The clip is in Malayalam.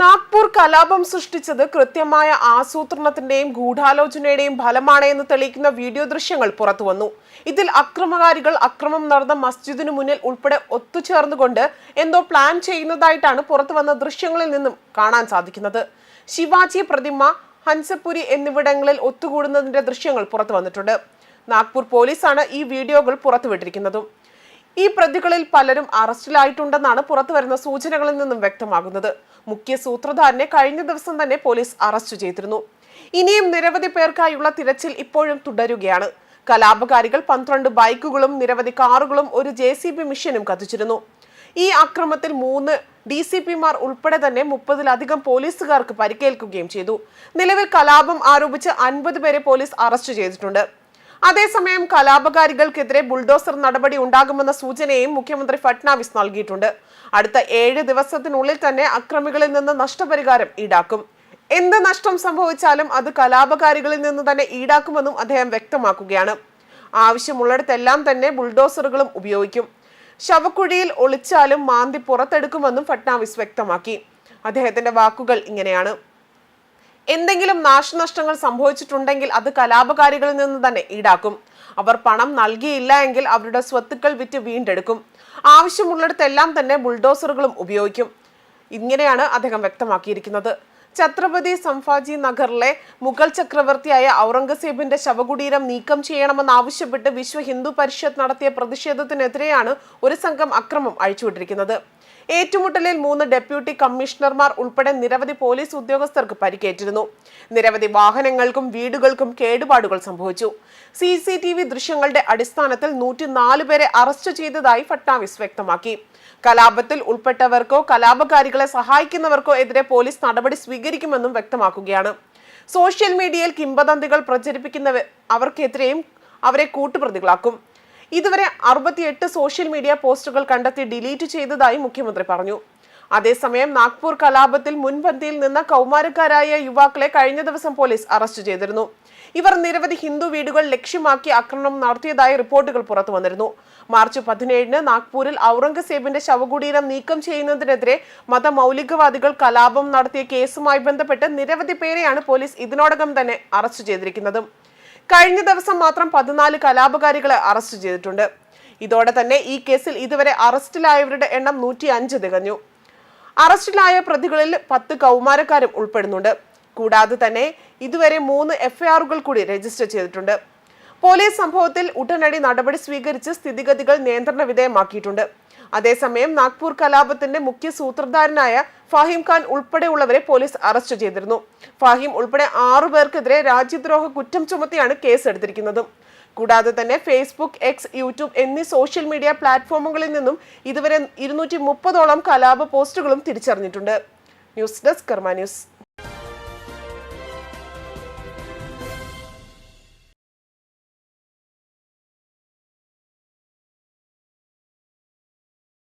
നാഗ്പൂർ കലാപം സൃഷ്ടിച്ചത് കൃത്യമായ ആസൂത്രണത്തിന്റെയും ഗൂഢാലോചനയുടെയും ഫലമാണ് എന്ന് തെളിയിക്കുന്ന വീഡിയോ ദൃശ്യങ്ങൾ പുറത്തുവന്നു. ഇതിൽ അക്രമകാരികൾ അക്രമം നടന്ന മസ്ജിദിനു മുന്നിൽ ഉൾപ്പെടെ ഒത്തുചേർന്നുകൊണ്ട് എന്തോ പ്ലാൻ ചെയ്യുന്നതായിട്ടാണ് പുറത്തുവന്ന ദൃശ്യങ്ങളിൽ നിന്നും കാണാൻ സാധിക്കുന്നത്. ശിവാജി പ്രതിമ ഹൻസപുരി എന്നിവിടങ്ങളിൽ ഒത്തുകൂടുന്നതിന്റെ ദൃശ്യങ്ങൾ പുറത്തു വന്നിട്ടുണ്ട് നാഗ്പൂർ പോലീസാണ് ഈ വീഡിയോകൾ പുറത്തുവിട്ടിരിക്കുന്നതും. ഈ പ്രതികളിൽ പലരും അറസ്റ്റിലായിട്ടുണ്ടെന്നാണ് പുറത്തുവരുന്ന സൂചനകളിൽ നിന്നും വ്യക്തമാകുന്നത്. മുഖ്യ സൂത്രധാരനെ കഴിഞ്ഞ ദിവസം തന്നെ പോലീസ് അറസ്റ്റ് ചെയ്തിരുന്നു. ഇനിയും നിരവധി പേർക്കായുള്ള തിരച്ചിൽ ഇപ്പോഴും തുടരുകയാണ്. കലാപകാരികൾ പന്ത്രണ്ട് ബൈക്കുകളും നിരവധി കാറുകളും ഒരു ജെ സി ബി മിഷനും കത്തിച്ചിരുന്നു. ഈ അക്രമത്തിൽ മൂന്ന് ഡി സി പിമാർ ഉൾപ്പെടെ തന്നെ മുപ്പതിലധികം പോലീസുകാർക്ക് പരിക്കേൽക്കുകയും ചെയ്തു. നിലവിൽ കലാപം ആരോപിച്ച് അൻപത് പേരെ പോലീസ് അറസ്റ്റ് ചെയ്തിട്ടുണ്ട്. അതേസമയം കലാപകാരികൾക്കെതിരെ ബുൾഡോസർ നടപടി ഉണ്ടാകുമെന്ന സൂചനയും മുഖ്യമന്ത്രി ഫട്നാവിസ് നൽകിയിട്ടുണ്ട്. അടുത്ത ഏഴ് ദിവസത്തിനുള്ളിൽ തന്നെ അക്രമികളിൽ നിന്ന് നഷ്ടപരിഹാരം ഈടാക്കും. എന്ത് നഷ്ടം സംഭവിച്ചാലും അത് കലാപകാരികളിൽ നിന്ന് തന്നെ ഈടാക്കുമെന്നും അദ്ദേഹം വ്യക്തമാക്കുകയാണ്. ആവശ്യമുള്ളിടത്തെല്ലാം തന്നെ ബുൾഡോസറുകളും ഉപയോഗിക്കും. ശവക്കുഴിയിൽ ഒളിച്ചാലും മാന്തി പുറത്തെടുക്കുമെന്നും ഫട്നാവിസ് വ്യക്തമാക്കി. അദ്ദേഹത്തിന്റെ വാക്കുകൾ ഇങ്ങനെയാണ്. എന്തെങ്കിലും നാശനഷ്ടങ്ങൾ സംഭവിച്ചിട്ടുണ്ടെങ്കിൽ അത് കലാപകാരികളിൽ നിന്ന് തന്നെ ഈടാക്കും. അവർ പണം നൽകിയില്ല എങ്കിൽ അവരുടെ സ്വത്തുക്കൾ വിറ്റ് വീണ്ടെടുക്കും. ആവശ്യമുള്ളിടത്തെല്ലാം തന്നെ ബുൾഡോസറുകളും ഉപയോഗിക്കും. ഇങ്ങനെയാണ് അദ്ദേഹം വ്യക്തമാക്കിയിരിക്കുന്നത്. ഛത്രപതി സംഫാജി നഗറിലെ മുഗൾ ചക്രവർത്തിയായ ഔറംഗസേബിന്റെ ശവകുടീരം നീക്കം ചെയ്യണമെന്നാവശ്യപ്പെട്ട് വിശ്വ ഹിന്ദു പരിഷത്ത് നടത്തിയ പ്രതിഷേധത്തിനെതിരെയാണ് ഒരു സംഘം അക്രമം അഴിച്ചുവിട്ടിരിക്കുന്നത്. ഏറ്റുമുട്ടലിൽ മൂന്ന് ഡെപ്യൂട്ടി കമ്മീഷണർമാർ ഉൾപ്പെടെ നിരവധി പോലീസ് ഉദ്യോഗസ്ഥർക്ക് പരിക്കേറ്റിരുന്നു. നിരവധി വാഹനങ്ങൾക്കും വീടുകൾക്കും കേടുപാടുകൾ സംഭവിച്ചു. സി സി ടി വി ദൃശ്യങ്ങളുടെ അടിസ്ഥാനത്തിൽ നൂറ്റിനാല് പേരെ അറസ്റ്റ് ചെയ്തതായി ഫട്നാവിസ് വ്യക്തമാക്കി. കലാപത്തിൽ ഉൾപ്പെട്ടവർക്കോ കലാപകാരികളെ സഹായിക്കുന്നവർക്കോ എതിരെ പോലീസ് നടപടി സ്വീകരിക്കുമെന്നും വ്യക്തമാക്കുകയാണ്. സോഷ്യൽ മീഡിയയിൽ കിംബദന്തികൾ പ്രചരിപ്പിക്കുന്ന അവർക്കെതിരെയും അവരെ കൂട്ടുപ്രതികളാക്കും. ഇതുവരെ അറുപത്തിയെട്ട് സോഷ്യൽ മീഡിയ പോസ്റ്റുകൾ കണ്ടെത്തി ഡിലീറ്റ് ചെയ്തതായി മുഖ്യമന്ത്രി പറഞ്ഞു. അതേസമയം നാഗ്പൂർ കലാപത്തിൽ മുൻപന്തിയിൽ നിന്ന കൗമാരക്കാരായ യുവാക്കളെ കഴിഞ്ഞ ദിവസം പോലീസ് അറസ്റ്റ് ചെയ്തിരുന്നു. ഇവർ നിരവധി ഹിന്ദു വീടുകൾ ലക്ഷ്യമാക്കി ആക്രമണം നടത്തിയതായി റിപ്പോർട്ടുകൾ പുറത്തു വന്നിരുന്നു. മാർച്ച് പതിനേഴിന് നാഗ്പൂരിൽ ഔറംഗസേബിന്റെ ശവകുടീരം നീക്കം ചെയ്യുന്നതിനെതിരെ മതമൗലികവാദികൾ കലാപം നടത്തിയ കേസുമായി ബന്ധപ്പെട്ട് നിരവധി പേരെയാണ് പോലീസ് ഇതിനോടകം തന്നെ അറസ്റ്റ് ചെയ്തിരിക്കുന്നത്. കഴിഞ്ഞ ദിവസം മാത്രം പതിനാല് കലാപകാരികളെ അറസ്റ്റ് ചെയ്തിട്ടുണ്ട്. ഇതോടെ തന്നെ ഈ കേസിൽ ഇതുവരെ അറസ്റ്റിലായവരുടെ എണ്ണം നൂറ്റി അഞ്ച് തികഞ്ഞു. അറസ്റ്റിലായ പ്രതികളിൽ പത്ത് കൗമാരക്കാരും ഉൾപ്പെടുന്നുണ്ട്. കൂടാതെ തന്നെ ഇതുവരെ മൂന്ന് എഫ്ഐആറുകൾ കൂടി രജിസ്റ്റർ ചെയ്തിട്ടുണ്ട്. പോലീസ് സംഭവത്തിൽ ഉടനടി നടപടി സ്വീകരിച്ച് സ്ഥിതിഗതികൾ നിയന്ത്രണ വിധേയമാക്കിയിട്ടുണ്ട്. അതേസമയം നാഗ്പൂർ കലാപത്തിന്റെ മുഖ്യ സൂത്രധാരനായ ഫാഹിം ഖാൻ ഉൾപ്പെടെയുള്ളവരെ പോലീസ് അറസ്റ്റ് ചെയ്തിരുന്നു. ഫാഹിം ഉൾപ്പെടെ ആറു പേർക്കെതിരെ രാജ്യദ്രോഹ കുറ്റം ചുമത്തിയാണ് കേസ് എടുത്തിരിക്കുന്നത് കൂടാതെ തന്നെ ഫേസ്ബുക്ക് എക്സ് യൂട്യൂബ് എന്നീ സോഷ്യൽ മീഡിയ പ്ലാറ്റ്ഫോമുകളിൽ നിന്നും ഇതുവരെ ഇരുന്നൂറ്റി മുപ്പതോളം കലാപ പോസ്റ്റുകളും തിരിച്ചറിഞ്ഞിട്ടുണ്ട്. News desk Karma news.